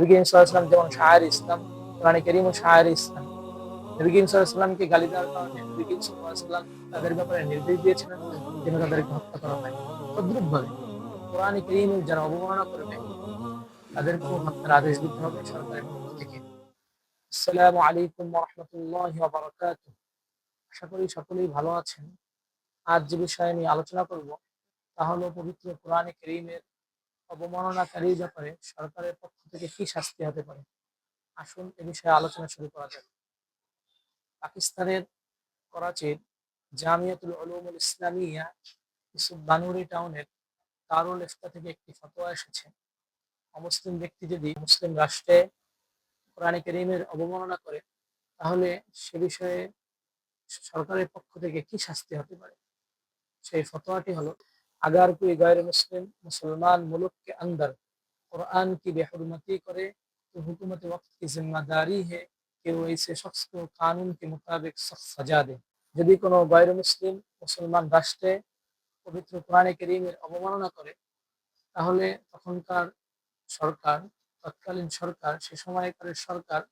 করিম সাল্লাল্লাহু যেমন শায়ের ইসলাম, কোরআনে করিম ও শায়ের ইসলাম। নবী করিম সাল্লাল্লাহু গালি দেওয়ার কারণে করিম সাল্লাল্লাহু তাদের ব্যাপারে নির্দেশ দিয়েছিলেন যেন তাদেরকে হত্যা করা হয়। কোরআনে করিমের যারা অবমাননা করবে, তাদেরকেও হত্যার আদেশ দিতে হবে সরকারের পক্ষ থেকে। আসসালামু আলাইকুম আশা করি সকলেই ভালো আছেন। আজ যে বিষয়ে আমি আলোচনা করব, তা হলো পবিত্র কোরআনে করিমের অবমাননাকারীর ব্যাপারে সরকারের পক্ষ থেকে কি শাস্তি হতে পারে? আসুন এ বিষয়ে আলোচনা শুরু করা যাক। পাকিস্তানের করাচির জামিয়াতুল উলুমুল ইসলামিয়া ইসুফ বানুরি টাউনের দারুল ইফতা থেকে একটি ফতোয়া এসেছে। অমুসলিম ব্যক্তি যদি মুসলিম রাষ্ট্রে কোরআনে করিমের অবমাননা করে, তাহলে সে বিষয়ে সরকারের পক্ষ থেকে কি শাস্তি হতে পারে? সেই ফতোয়াটি হলো अगर कोई गैर मुस्लिम मुसलमान मुल्क के अंदर कुरान की बेहरमती करे तो हुकूमत वक्त की जिम्मेदारी है कि वो ऐसे शख्स को कानून के मुताबिक सख्त सजा যদি কোনো গैর মুসলিম, মুসলমান রাষ্ট্রে পবিত্র কোরআনে করিমের অবমাননা করে, তাহলে তখনকার সরকার, তৎকালীন সরকার, সে সময়কারের সরকার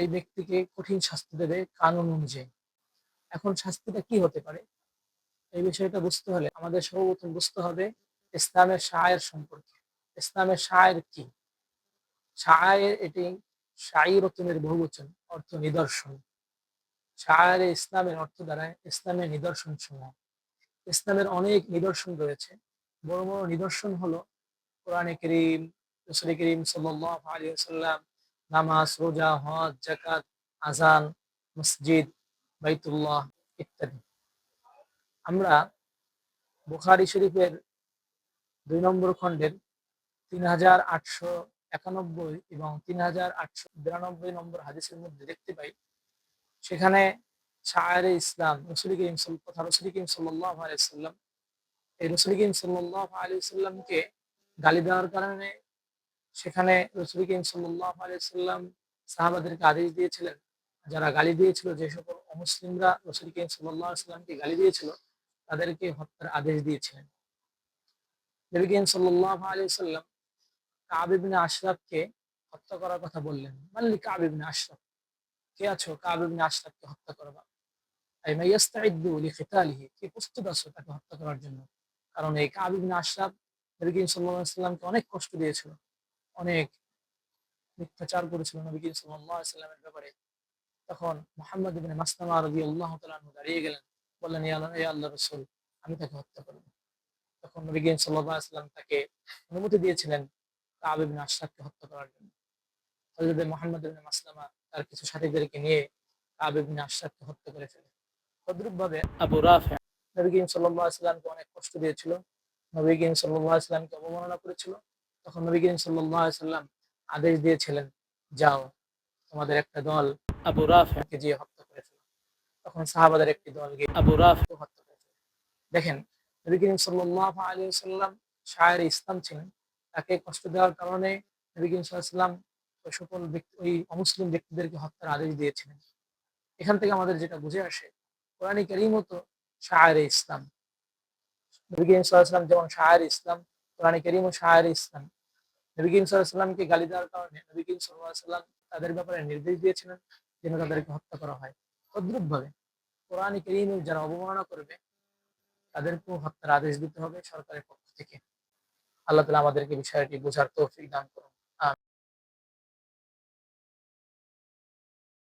এই ব্যক্তিকে কঠিন শাস্তি দেবে কানুন অনুযায়ী। এখন শাস্তিটা কি হতে পারে? এই বিষয়টা বুঝতে হলে আমাদের সর্বপ্রথম বুঝতে হবে ইসলামের শায়ের সম্পর্কে। ইসলামের শায়ের কি? শায়ের এটি শাইরতনের বহুবচন, অর্থ নিদর্শন। শায়ের ইসলামের অর্থ দ্বারায় ইসলামের নিদর্শন সমূহ। ইসলামের অনেক নিদর্শন রয়েছে। বড় বড় নিদর্শন হলো কোরআনে করিম, রসুল করিম সাল্লাহ আলী সাল্লাম নামাজ, রোজা, হজ জাকাত আজান মসজিদ, বাইতুল্লাহ ইত্যাদি। আমরা বুখারি শরীফের দুই নম্বর খণ্ডের তিন হাজার আটশো একানব্বই এবং তিন হাজার আটশো বিরানব্বই নম্বর হাদিসের মধ্যে দেখতে পাই, সেখানে শায়ের ইসলাম, রসুল করিম তথা রসুল করিম সাল্লাহ আলাইসাল্লাম এই রসুল করিম সাল্লাহ আলাইসাল্লামকে গালি দেওয়ার কারণে সেখানে রসুল করিম সাল্লাহ আলাইসাল্লাম সাহাবাদেরকে আদেশ দিয়েছিলেন, যারা গালি দিয়েছিল, যে সকল অমুসলিমরা রসুল করিম সাল্লাহ সাল্লামকে গালি দিয়েছিল তাদেরকে হত্যার আদেশ দিয়েছিলেন। নবী করিম সাল্লাল্লাহু আলাইহি সাল্লাম কাব ইবনে আশরাফকে হত্যা করার কথা বললেন। মাল্লি কাব ইবনে আশরাফ? কে আছো? কাব ইবনে আশরাফকে হত্যা করবা? প্রস্তুত আছো তাকে হত্যা করার জন্য? কারণ এই কাব ইবনে আশরাফ অনেক কষ্ট দিয়েছিল, অনেক মিথ্যাচার করেছিল নবী সাল্লামের ব্যাপারে। তখন মুহাম্মদ তাআলা দাঁড়িয়ে গেলেন। বললেন আল্লাহ রসুল আমি তাকে হত্যা করব। তখন নবী গিন সাল্লাম তাকে অনুমতি দিয়েছিলেন আবিবিন আশরাফকে হত্যা করার জন্য। হজরত মোহাম্মদ মাসলামা তার কিছু সাথীদেরকে নিয়ে আবিবিন আশরাফকে হত্যা করে ফেলে তদ্রুপ ভাবে আবু রাফে। নবী সাল্লামকে অনেক কষ্ট দিয়েছিল। নবী সাল্লামকে অবমাননা করেছিল। তখন নবী গিন সাল্লাম আদেশ দিয়েছিলেন যাও তোমাদের একটা দল আবু রাফে। যে হত্যা তখন সাহাবাদের একটি দল গিয়ে আবু রাফকে হত্যা করে দেখেন নবী করিম সাল্লাহ আলী সাল্লাম শায়ের ইসলাম ছিলেন। তাকে কষ্ট দেওয়ার কারণে নবী করিম সাল্লাম ওই সকল ব্যক্তি ওই অমুসলিম ব্যক্তিদেরকে হত্যার আদেশ দিয়েছিলেন। এখান থেকে আমাদের যেটা বুঝে আসে কোরআন করিম তো শায়ের ইসলাম। নবী করিম সাল্লাম যেমন শায়ের ইসলাম কোরআন করিম ও শায়ের ইসলাম। নবী করিম সাল্লামকে গালি দেওয়ার কারণে নবী করিম সাল্লাহ সাল্লাম তাদের ব্যাপারে নির্দেশ দিয়েছিলেন যেন তাদেরকে হত্যা করা হয়। তদ্রুপ ভাবে কোরআন করিমের যারা অবমাননা করবে, তাদেরকেও হত্যার আদেশ দিতে হবে সরকারের পক্ষ থেকে। আল্লাহ তালা আমাদেরকে বিষয়টি বোঝার তৌফিক দান করুন।